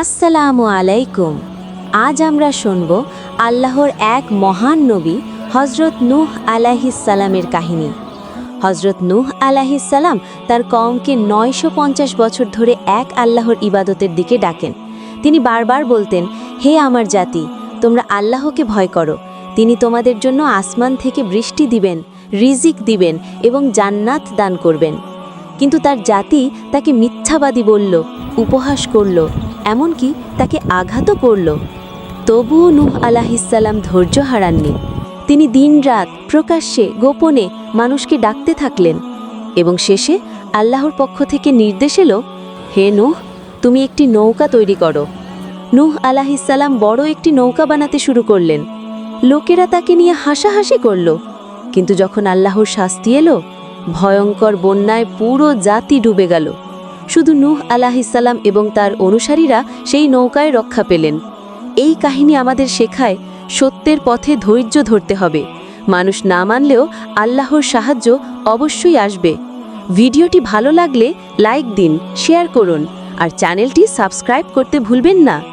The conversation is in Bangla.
আসসালামু আলাইকুম। আজ আমরা শুনব আল্লাহর এক মহান নবী হজরত নূহ আলাহিসাল্লামের কাহিনী। হজরত নূহ আলাহিসাল্লাম তার কমকে নয়শো পঞ্চাশ বছর ধরে এক আল্লাহর ইবাদতের দিকে ডাকেন। তিনি বারবার বলতেন, হে আমার জাতি, তোমরা আল্লাহকে ভয় করো। তিনি তোমাদের জন্য আসমান থেকে বৃষ্টি দিবেন, রিজিক দিবেন এবং জান্নাত দান করবেন। কিন্তু তার জাতি তাকে মিথ্যাবাদী বলল, উপহাস করল। এমনকি তাকে আঘাতও করল। তবুও নূহ আলাহিসাল্লাম ধৈর্য হারাননি। তিনি দিনরাত প্রকাশ্যে, গোপনে মানুষকে ডাকতে থাকলেন এবং শেষে আল্লাহর পক্ষ থেকে নির্দেশ এলো, হে নূহ, তুমি একটি নৌকা তৈরি করো। নূহ আলাহিসাল্লাম বড় একটি নৌকা বানাতে শুরু করলেন। লোকেরা তাকে নিয়ে হাসাহাসি করল। কিন্তু যখন আল্লাহর শাস্তি এলো, ভয়ঙ্কর বন্যায় পুরো জাতি ডুবে গেল। শুধু নূহ আলাহিসাল্লাম এবং তার অনুসারীরা সেই নৌকায় রক্ষা পেলেন। এই কাহিনী আমাদের শেখায় সত্যের পথে ধৈর্য ধরতে হবে। মানুষ না মানলেও আল্লাহর সাহায্য অবশ্যই আসবে। ভিডিওটি ভালো লাগলে লাইক দিন, শেয়ার করুন, আর চ্যানেলটি সাবস্ক্রাইব করতে ভুলবেন না।